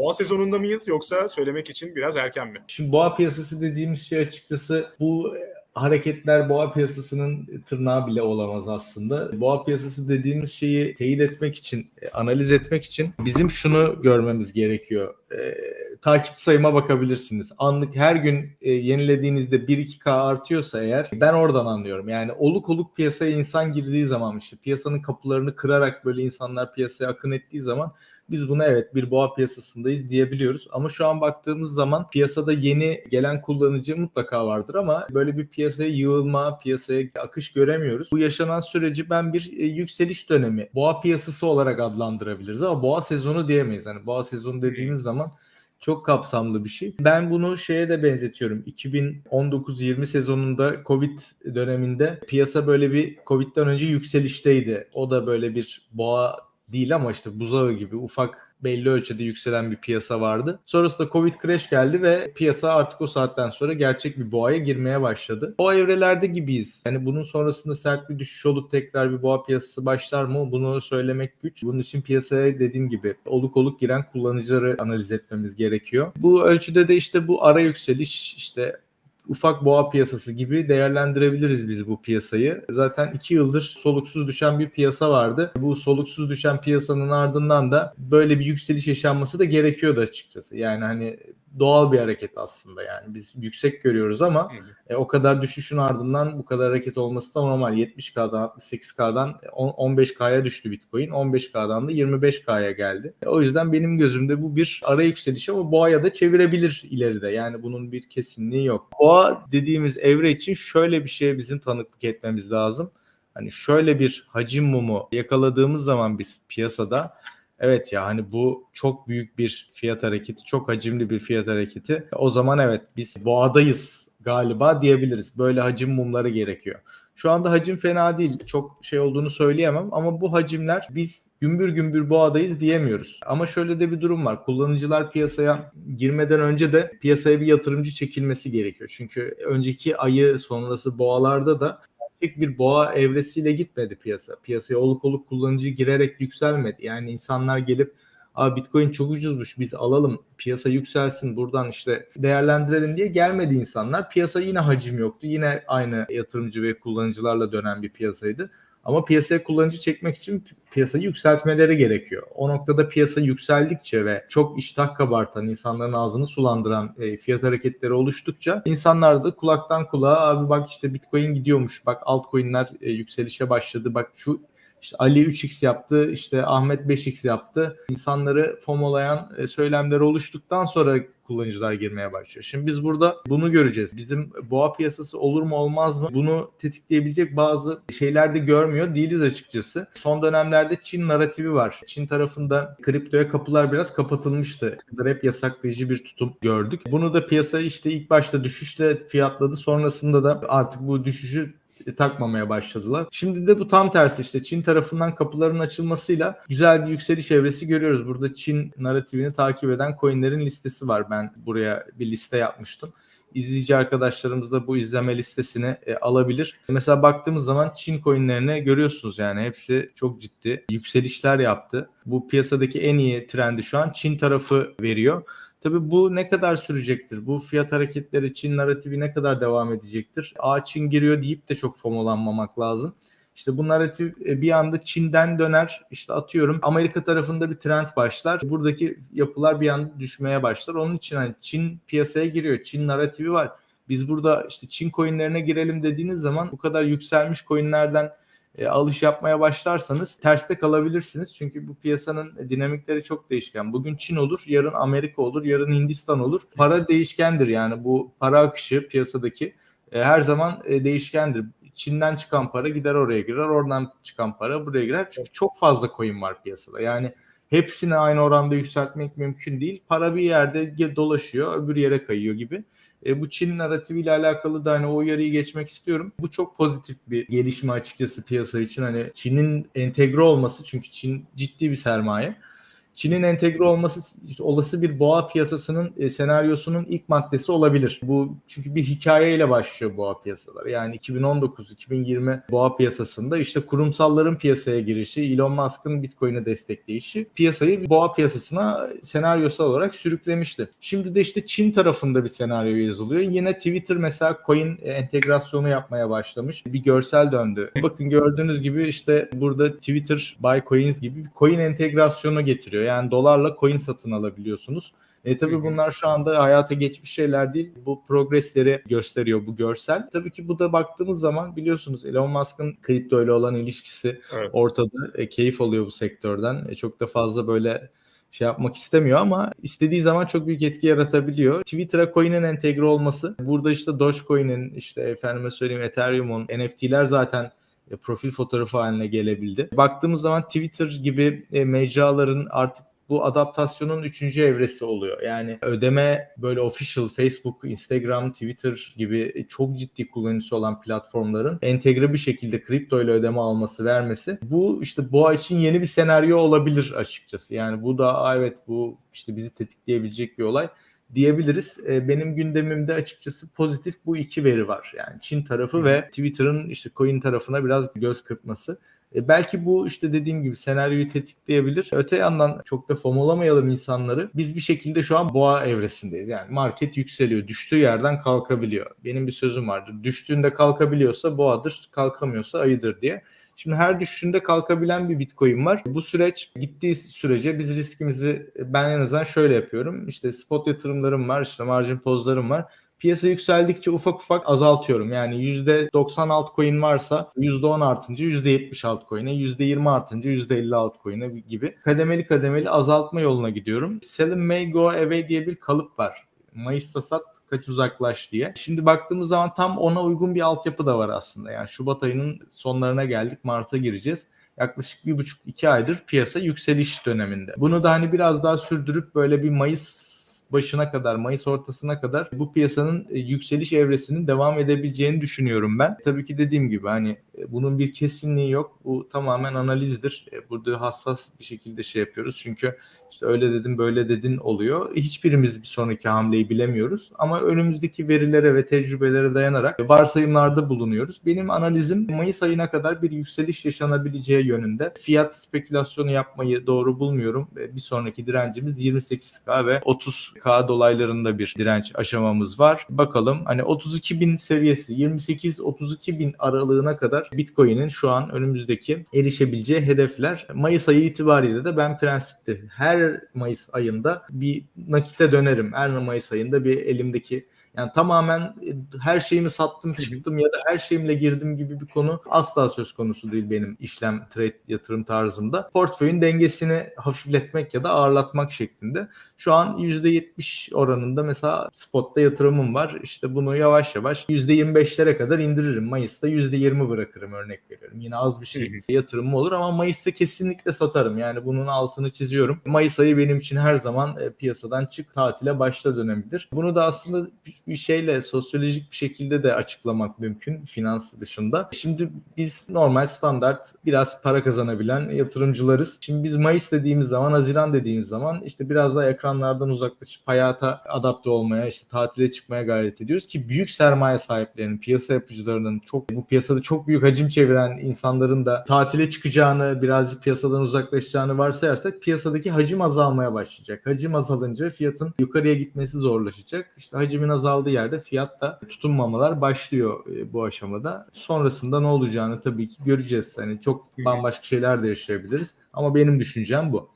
boğa sezonunda mıyız yoksa söylemek için biraz erken mi? Şimdi boğa piyasası dediğimiz şey açıkçası bu hareketler boğa piyasasının tırnağı bile olamaz aslında. Boğa piyasası dediğimiz şeyi teyit etmek için, e, analiz etmek için bizim şunu görmemiz gerekiyor. E, takip sayıma bakabilirsiniz. Anlık her gün e, yenilediğinizde 1-2K artıyorsa eğer ben oradan anlıyorum. Yani oluk oluk piyasaya insan girdiği zaman işte piyasanın kapılarını kırarak böyle insanlar piyasaya akın ettiği zaman biz buna evet bir boğa piyasasındayız diyebiliyoruz. Ama şu an baktığımız zaman piyasada yeni gelen kullanıcı mutlaka vardır ama böyle bir piyasaya yığılma, piyasaya akış göremiyoruz. Bu yaşanan süreci ben bir e, yükseliş dönemi, boğa piyasası olarak adlandırabiliriz ama boğa sezonu diyemeyiz. Yani boğa sezonu dediğimiz zaman çok kapsamlı bir şey. Ben bunu şeye de benzetiyorum. 2019-20 sezonunda Covid döneminde piyasa böyle bir Covid'den önce yükselişteydi. O da böyle bir boğa değil ama işte buzağı gibi ufak belli ölçüde yükselen bir piyasa vardı. Sonrasında Covid crash geldi ve piyasa artık o saatten sonra gerçek bir boğaya girmeye başladı. O evrelerde gibiyiz. Yani bunun sonrasında sert bir düşüş olup tekrar bir boğa piyasası başlar mı? Bunu söylemek güç. Bunun için piyasaya dediğim gibi oluk oluk giren kullanıcıları analiz etmemiz gerekiyor. Bu ölçüde de işte bu ara yükseliş işte ufak boğa piyasası gibi değerlendirebiliriz biz bu piyasayı. Zaten iki yıldır soluksuz düşen bir piyasa vardı. Bu soluksuz düşen piyasanın ardından da böyle bir yükseliş yaşanması da gerekiyordu açıkçası. Yani hani doğal bir hareket aslında yani biz yüksek görüyoruz ama e, o kadar düşüşün ardından bu kadar hareket olması da normal 70K'dan 68K'dan 15K'ya düştü Bitcoin 15K'dan da 25K'ya geldi. E, o yüzden benim gözümde bu bir ara yükseliş ama boğaya da çevirebilir ileride yani bunun bir kesinliği yok. Boğa dediğimiz evre için şöyle bir şeye bizim tanıklık etmemiz lazım. Hani şöyle bir hacim mumu yakaladığımız zaman biz piyasada evet ya hani bu çok büyük bir fiyat hareketi, çok hacimli bir fiyat hareketi. O zaman evet biz boğadayız galiba diyebiliriz. Böyle hacim mumları gerekiyor. Şu anda hacim fena değil. Çok şey olduğunu söyleyemem ama bu hacimler biz gümbür gümbür boğadayız diyemiyoruz. Ama şöyle de bir durum var. Kullanıcılar piyasaya girmeden önce de piyasaya bir yatırımcı çekilmesi gerekiyor. Çünkü önceki ayı sonrası boğalarda da tek bir boğa evresiyle gitmedi piyasa. Piyasaya oluk oluk kullanıcı girerek yükselmedi. Yani insanlar gelip Aa Bitcoin çok ucuzmuş biz alalım piyasa yükselsin buradan işte değerlendirelim diye gelmedi insanlar. Piyasa yine hacim yoktu. Yine aynı yatırımcı ve kullanıcılarla dönen bir piyasaydı. Ama piyasaya kullanıcı çekmek için piyasayı yükseltmeleri gerekiyor. O noktada piyasa yükseldikçe ve çok iştah kabartan, insanların ağzını sulandıran e, fiyat hareketleri oluştukça insanlar da kulaktan kulağa abi bak işte Bitcoin gidiyormuş, bak altcoin'ler e, yükselişe başladı, bak şu işte Ali 3x yaptı, işte Ahmet 5x yaptı. İnsanları FOMO'layan e, söylemler oluştuktan sonra kullanıcılar girmeye başlıyor. Şimdi biz burada bunu göreceğiz. Bizim boğa piyasası olur mu olmaz mı? Bunu tetikleyebilecek bazı şeyler de görmüyor değiliz açıkçası. Son dönemlerde Çin narratifi var. Çin tarafında kriptoya kapılar biraz kapatılmıştı. Hep yasaklayıcı bir tutum gördük. Bunu da piyasa işte ilk başta düşüşle fiyatladı. Sonrasında da artık bu düşüşü takmamaya başladılar. Şimdi de bu tam tersi işte Çin tarafından kapıların açılmasıyla güzel bir yükseliş evresi görüyoruz. Burada Çin narratifini takip eden coinlerin listesi var. Ben buraya bir liste yapmıştım. İzleyici arkadaşlarımız da bu izleme listesini e, alabilir. Mesela baktığımız zaman Çin coinlerine görüyorsunuz yani hepsi çok ciddi yükselişler yaptı. Bu piyasadaki en iyi trendi şu an Çin tarafı veriyor. Tabii bu ne kadar sürecektir? Bu fiyat hareketleri Çin narratifi ne kadar devam edecektir? Aa Çin giriyor deyip de çok fomolanmamak lazım. İşte bu narratif e, bir anda Çin'den döner. İşte atıyorum Amerika tarafında bir trend başlar. Buradaki yapılar bir anda düşmeye başlar. Onun için hani Çin piyasaya giriyor. Çin narratifi var. Biz burada işte Çin coinlerine girelim dediğiniz zaman bu kadar yükselmiş coinlerden e, alış yapmaya başlarsanız terste kalabilirsiniz. Çünkü bu piyasanın dinamikleri çok değişken. Bugün Çin olur, yarın Amerika olur, yarın Hindistan olur. Para değişkendir yani bu para akışı piyasadaki e, her zaman e, değişkendir. Çin'den çıkan para gider oraya girer, oradan çıkan para buraya girer. Çünkü çok fazla coin var piyasada. Yani hepsini aynı oranda yükseltmek mümkün değil. Para bir yerde dolaşıyor, öbür yere kayıyor gibi. E, bu Çin narratifiyle alakalı da hani o uyarıyı geçmek istiyorum. Bu çok pozitif bir gelişme açıkçası piyasa için. Hani Çin'in entegre olması çünkü Çin ciddi bir sermaye. Çin'in entegre olması işte olası bir boğa piyasasının e, senaryosunun ilk maddesi olabilir. Bu çünkü bir hikayeyle başlıyor boğa piyasaları. Yani 2019-2020 boğa piyasasında işte kurumsalların piyasaya girişi, Elon Musk'ın Bitcoin'i destekleyişi piyasayı boğa piyasasına senaryosal olarak sürüklemişti. Şimdi de işte Çin tarafında bir senaryo yazılıyor. Yine Twitter mesela coin entegrasyonu yapmaya başlamış. Bir görsel döndü. Bakın gördüğünüz gibi işte burada Twitter Buy Coins gibi bir coin entegrasyonu getiriyor. Yani dolarla coin satın alabiliyorsunuz. E tabii bunlar şu anda hayata geçmiş şeyler değil. Bu progresleri gösteriyor bu görsel. Tabii ki bu da baktığımız zaman biliyorsunuz Elon Musk'ın kripto ile olan ilişkisi Evet. ortada. E, keyif alıyor bu sektörden. E, çok da fazla böyle şey yapmak istemiyor ama istediği zaman çok büyük etki yaratabiliyor. Twitter'a coin'in entegre olması. Burada işte Dogecoin'in işte efendime söyleyeyim Ethereum'un NFT'ler zaten profil fotoğrafı haline gelebildi. Baktığımız zaman Twitter gibi e, mecraların artık bu adaptasyonun üçüncü evresi oluyor. Yani ödeme böyle official Facebook, Instagram, Twitter gibi çok ciddi kullanıcısı olan platformların entegre bir şekilde kripto ile ödeme alması vermesi bu işte boğa için yeni bir senaryo olabilir açıkçası. Yani bu da "Aa, evet bu işte bizi tetikleyebilecek bir olay diyebiliriz. E, Benim gündemimde açıkçası pozitif bu iki veri var. Yani Çin tarafı Hı. ve Twitter'ın işte coin tarafına biraz göz kırpması. E, belki bu işte dediğim gibi senaryoyu tetikleyebilir. Öte yandan çok da fomolamayalım insanları. Biz bir şekilde şu an boğa evresindeyiz. Yani market yükseliyor. Düştüğü yerden kalkabiliyor. Benim bir sözüm vardır. Düştüğünde kalkabiliyorsa boğadır, kalkamıyorsa ayıdır diye. Şimdi her düşüşünde kalkabilen bir Bitcoin var. Bu süreç gittiği sürece biz riskimizi ben en azından şöyle yapıyorum. İşte spot yatırımlarım var, işte margin pozlarım var. Piyasa yükseldikçe ufak ufak azaltıyorum. Yani %90 altcoin varsa %10 artınca %70 altcoin'e, %20 artınca %50 altcoin'e gibi kademeli kademeli azaltma yoluna gidiyorum. Sell May Go Away diye bir kalıp var. Mayıs'ta sat kaç uzaklaş diye. Şimdi baktığımız zaman tam ona uygun bir altyapı da var aslında. Yani Şubat ayının sonlarına geldik. Mart'a gireceğiz. Yaklaşık bir buçuk iki aydır piyasa yükseliş döneminde. Bunu da hani biraz daha sürdürüp böyle bir Mayıs başına kadar, Mayıs ortasına kadar bu piyasanın e, yükseliş evresinin devam edebileceğini düşünüyorum ben. Tabii ki dediğim gibi hani e, bunun bir kesinliği yok. Bu tamamen analizdir. E, Burada hassas bir şekilde şey yapıyoruz. Çünkü işte öyle dedin böyle dedin oluyor. Hiçbirimiz bir sonraki hamleyi bilemiyoruz. Ama önümüzdeki verilere ve tecrübelere dayanarak varsayımlarda bulunuyoruz. Benim analizim Mayıs ayına kadar bir yükseliş yaşanabileceği yönünde. Fiyat spekülasyonu yapmayı doğru bulmuyorum. Bir sonraki direncimiz 28K ve 30K dolaylarında bir direnç aşamamız var. Bakalım hani 32 bin seviyesi 28-32 bin aralığına kadar Bitcoin'in şu an önümüzdeki erişebileceği hedefler. Mayıs ayı itibariyle de ben prensiptir. Her Mayıs ayında bir nakite dönerim. Her Mayıs ayında bir elimdeki yani tamamen e, her şeyimi sattım çıktım ya da her şeyimle girdim gibi bir konu asla söz konusu değil benim işlem trade yatırım tarzımda. Portföyün dengesini hafifletmek ya da ağırlatmak şeklinde. Şu an %70 oranında mesela spotta yatırımım var. İşte bunu yavaş yavaş %25'lere kadar indiririm. Mayıs'ta %20 bırakırım örnek veriyorum. Yine az bir şey yatırımım olur ama Mayıs'ta kesinlikle satarım. Yani bunun altını çiziyorum. Mayıs ayı benim için her zaman e, piyasadan çık tatile başla dönemidir. Bunu da aslında bir- şeyle sosyolojik bir şekilde de açıklamak mümkün finans dışında. Şimdi biz normal standart biraz para kazanabilen yatırımcılarız. Şimdi biz Mayıs dediğimiz zaman, Haziran dediğimiz zaman işte biraz daha ekranlardan uzaklaşıp hayata adapte olmaya, işte tatile çıkmaya gayret ediyoruz ki büyük sermaye sahiplerinin, piyasa yapıcılarının çok bu piyasada çok büyük hacim çeviren insanların da tatile çıkacağını, birazcık piyasadan uzaklaşacağını varsayarsak piyasadaki hacim azalmaya başlayacak. Hacim azalınca fiyatın yukarıya gitmesi zorlaşacak. İşte hacimin azaldığı yerde fiyat da tutunmamalar başlıyor e, bu aşamada. Sonrasında ne olacağını tabii ki göreceğiz. Hani çok bambaşka şeyler de yaşayabiliriz. Ama benim düşüncem bu.